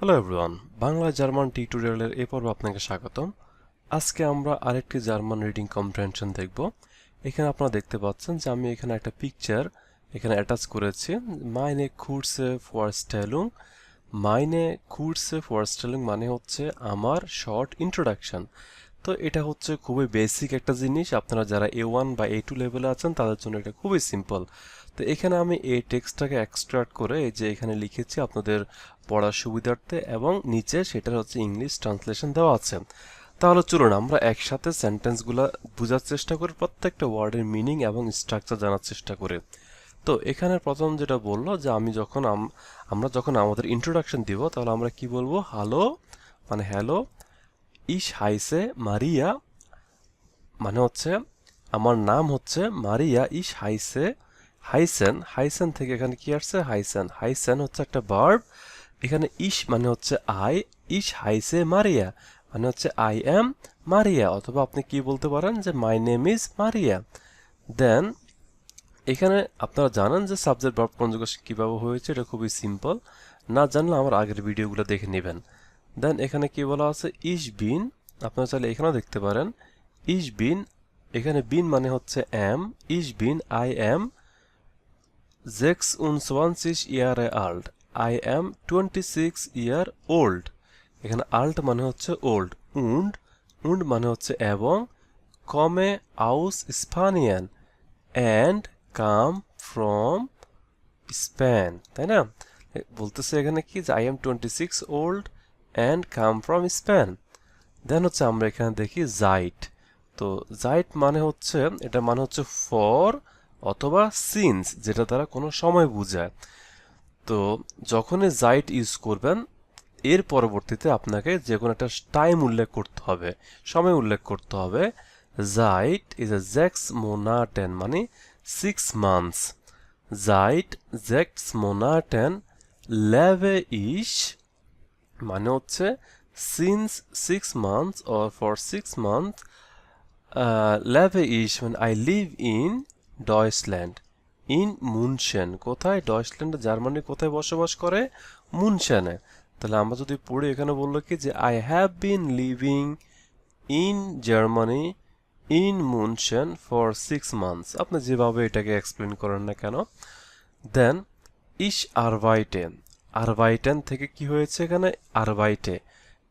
Hello everyone Bangla German টিউটোরিয়ালের এই পর্বে আপনাকে স্বাগতম। আজকে আমরা আরেকটি জার্মান রিডিং কম্প্রিহেনশন দেখব। এখানে আপনারা দেখতে পাচ্ছেন যে আমি এখানে একটা পিকচার এখানে অ্যাটাচ করেছি। মাইনে খুরসে ফোয়ারস্টেলুং মাইনে খুরসে ফোয়ারস্টেলুং মানে হচ্ছে আমার শর্ট ইন্ট্রোডাকশন তো এটা হচ্ছে খুবই বেসিক একটা জিনিস। আপনারা যারা এ ওয়ান বা এ টু লেভেলে আছেন, তাদের জন্য এটা খুবই সিম্পল তো এখানে আমি এই টেক্সটটাকে এক্সট্রাক্ট করে এই যে এখানে লিখেছি আপনাদের পড়ার সুবিধার্থে এবং নিচে সেটার হচ্ছে ইংলিশ ট্রান্সলেশন দেওয়া আছে। তাহলে চলুন আমরা একসাথে সেন্টেন্সগুলো বোঝার চেষ্টা করি, প্রত্যেকটা ওয়ার্ডের মিনিং এবং স্ট্রাকচার জানার চেষ্টা করি। তো এখানে প্রথম যেটা বলল যে আমি যখন আম- আমরা যখন আমাদের ইন্ট্রোডাকশন দিব, তাহলে আমরা কি বলব? হ্যালো মানে হ্যালো ইস হাইসে মারিয়া মানে হচ্ছে, আমার নাম হচ্ছে মারিয়া, ইস হাইসে হাইসেন হাইসেন থেকে এখানে কি আসছে? হাইসেন। হাইসেন হচ্ছে একটা ভার্ব এখানে ইস মানে হচ্ছে আই ইস হাইসে মারিয়া মানে হচ্ছে আই এম মারিয়া, অথবা আপনি কি বলতে পারেন যে মাই নেম ইজ মারিয়া। দেন এখানে আপনারা জানেন যে সাবজেক্ট ভার্ব কনজুগেশন কীভাবে হয়েছে, এটা খুবই সিম্পল না জানলে আমার আগের ভিডিওগুলো দেখে নেবেন। দেন এখানে কি বলা আছে? ইস বিন, আপনারা চাইলে এখানেও দেখতে পারেন। ইস বিন, এখানে বিন মানে হচ্ছে এম ইস বিন, আই এম জেক্স উনসওয়ানসিস ইয়ারে Alt I am twenty six year old এখানে আল্ট মানে হচ্ছে ওল্ড উন্ড উন্ড মানে হচ্ছে এবং কমে আউস স্পানিয়ান অ্যান্ড কাম ফ্রম স্প্যান তাই না? এ, বলতেছে এখানে কি যে I am twenty six old and come from Spain then হচ্ছে আমরা এখানে দেখি জাইট তো জাইট মানে হচ্ছে এটা মানে হচ্ছে ফর অথবা সিন্স যেটা তারা কোনো সময় বোঝায়। তো যখনই জাইট ইউজ করবেন, এর পরবর্তীতে আপনাকে যে কোনো একটা টাইম উল্লেখ করতে হবে, সময় উল্লেখ করতে হবে। জাইট ইজ এ জেক্স মোনাটেন মানে সিক্স মান্থস জাইট জেক্স মোনাটেন লেভে ইস মানে হচ্ছে since six months or for six month level ইস মানে আই লিভ ইন ডয়সল্যান্ড। ইন মুনশেন, কোথায়? ডয়সল্যান্ডে জার্মানি কোথায় বসবাস করে? মুনশেনে। তাহলে আমরা যদি পড়ি, এখানে বলল কি যে I have been living in Germany in মুনশেন for six months আপনি যেভাবে এটাকে এক্সপ্লেন করেন না কেন? দেন ইস আরভাইটেন আরভাইটেন থেকে কি হয়েছে এখানে? আরভাইটে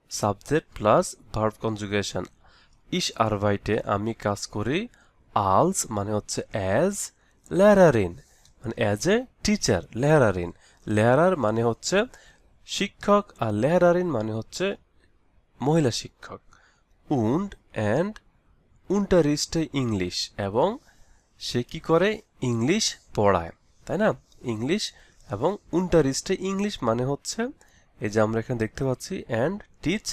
সাবজেক্ট প্লাস ভার্ব কনজুগেশন ইস আরভাইটে আমি কাজ করি আলস মানে হচ্ছে অ্যাজ লেরারিন মানে অ্যাজ এ টিচার লেহারারিন লেহারার মানে হচ্ছে শিক্ষক আর লেহারারিন মানে হচ্ছে মহিলা শিক্ষক। উন্ড অ্যান্ড উন্টারিস্টে ইংলিশ এবং সে কি করে? ইংলিশ পড়ায়, তাই না? ইংলিশ এবং উন্টারিস্টে ইংলিশ মানে হচ্ছে, এই যে আমরা এখানে দেখতে পাচ্ছি অ্যান্ড টিচ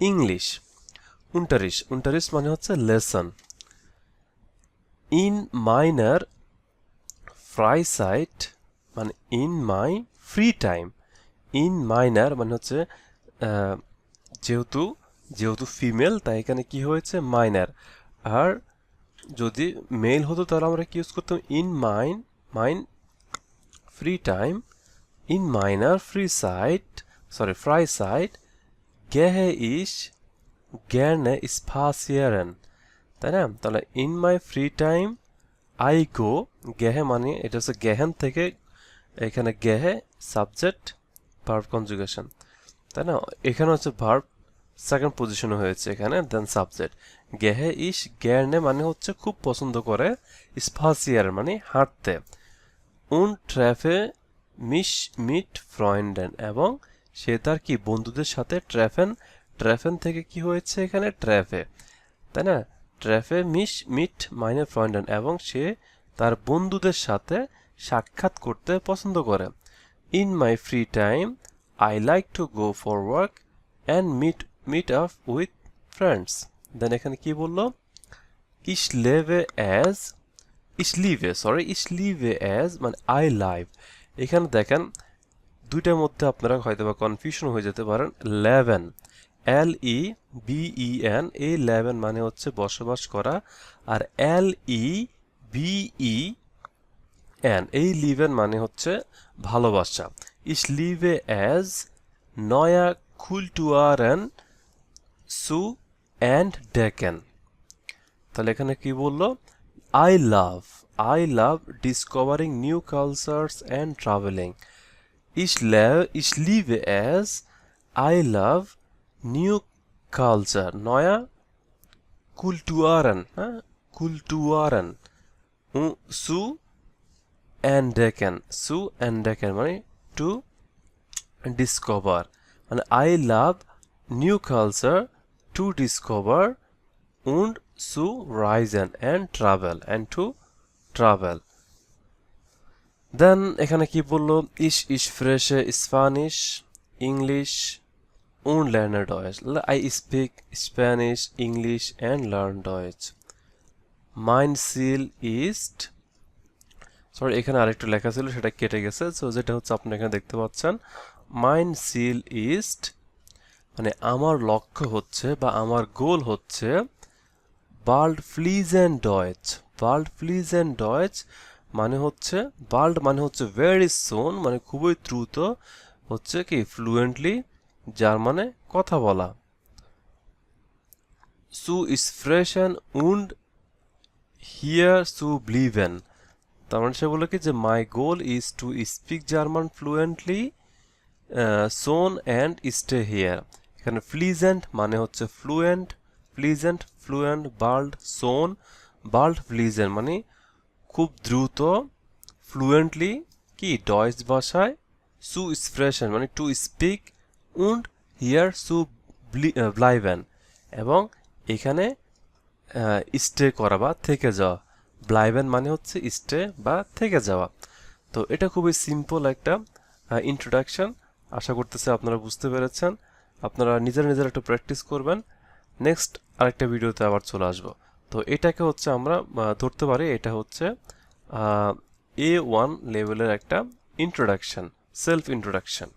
ইংলিশ উন্টারিস উন্টারিস মানে হচ্ছে লেসন ইন মাইনার ফ্রাই সাইট মানে ইন মাই ফ্রি টাইম ইন মাইনার মানে হচ্ছে যেহেতু যেহেতু ফিমেল তাই এখানে কি হয়েছে? মাইনার আর যদি মেল হতো, তাহলে আমরা কি ইউজ করতাম? ইন মাইন মাইন ফ্রি টাইম ইন মাইনার ফ্রি সাইট সরি ফ্রাই সাইট গেহে ইস gerne spazieren তাই না? তাহলে in my free time I go গেহে মানে এটা হচ্ছে গেহেন থেকে এখানে গেহে সাবজেক্ট ভার্ব কনজুগেশন তাই না? এখানে হচ্ছে ভার্ব সেকেন্ড পজিশনে হয়েছে এখানে দেন সাবজেক্ট গেহে ইস গ্যারনে মানে হচ্ছে খুব পছন্দ করে, স্পাসিয়ার মানে হাঁটতে। উন ট্র্যাফে মিস, মিট ফ্রয়েন্ডেন এবং সে তার কি, বন্ধুদের সাথে ট্র্যাফেন ট্র্যাফেন থেকে কি হয়েছে এখানে? ট্র্যাফে। তাই না? ট্র্যাফে মিস, মিট মাইনে ফ্রয়েন্ডেন এবং সে তার বন্ধুদের সাথে সাক্ষাৎ করতে পছন্দ করে। In my free time, I like to go for work and meet meet up with friends. Then এখানে কি বলল? ইস লেভে অ্যাজ, ইস লিভে সরি, ইস লিভে অ্যাজ মানে আই লাইভ। এখানে দেখেন, দুইটার মধ্যে আপনারা হয়তো বা কনফিউশন হয়ে যেতে পারেন। লেভেন এল ই বিই এন এই লেভেন মানে হচ্ছে বসবাস করা, আর এল ই বিই এন এই লিভেন মানে হচ্ছে ভালোবাসা। ইস লিভে অ্যাজ নয়া কুলটুয়ারেন সু অ্যান্ড ডেকেন তাহলে এখানে কি বলল? I love I love discovering new cultures and travelling ইস লেভ ইস লিভ অ্যাজ আই লাভ নিউ কালচার নয়া কুলটুয়ারেন হ্যাঁ? কুলটুয়ারেন। সু অ্যান্ডেকেন সু অ্যান্ডেকেন মানে টু ডিসকভার মানে I love new culture to discover wound সু Ryzen and travel and to travel then এখানে কি বলল? ইস ইস ফ্রেশে, Spanish, English und lerne Deutsch. I speak Spanish, English and learn Deutsch. Mein Ziel ist sorry এখানে আরেকটু লেখা ছিল সেটা কেটে গেছে সো যেটা হচ্ছে আপনি এখানে দেখতে পাচ্ছেন মাইন সিল ইস্ট মানে আমার লক্ষ্য হচ্ছে বা আমার গোল হচ্ছে বাল্ড ফ্লিজেন ডয়েচ বাল্ড অ্যান্ড ডয়েচ মানে হচ্ছে বাল্ড মানে হচ্ছে ভেরি সোন মানে খুবই দ্রুত হচ্ছে কি ফ্লুয়েন্টলি জার্মানে কথা বলা। সু স্প্রেশন উন্ড হিয়ার সু ব্লিভেন। তার মানে সে বলে কি যে, my goal is to speak German fluently soon and stay here. এখানে ফ্লিজেন্ট মানে হচ্ছে ফ্লুয়েন্ট, ফ্লিজেন্ট, ফ্লুয়েন্ট, বাল্ড, সোন, বাল্ড, ফ্লিজেন্ট মানে খুব দ্রুত, ফ্লুয়েন্টলি কি ডয়েস ভাষায়, সু স্প্রেশন মানে টু স্পিক উন্ড হিয়ার সু ব্লাইভেন এবং এখানে স্টে করা বা থেকে যাওয়া। ব্লাইভেন মানে হচ্ছে স্টে বা থেকে যাওয়া। তো এটা খুবই সিম্পল একটা ইন্ট্রোডাকশন আশা করতেছে আপনারা বুঝতে পেরেছেন। আপনারা নিজের নিজের একটু প্র্যাকটিস করবেন। নেক্সট আরেকটা ভিডিওতে আবার চলে আসব। তো এটাকে হচ্ছে আমরা ধরতে পারি, এটা হচ্ছে এ ওয়ান লেভেলের একটা ইন্ট্রোডাকশন সেলফ ইন্ট্রোডাকশন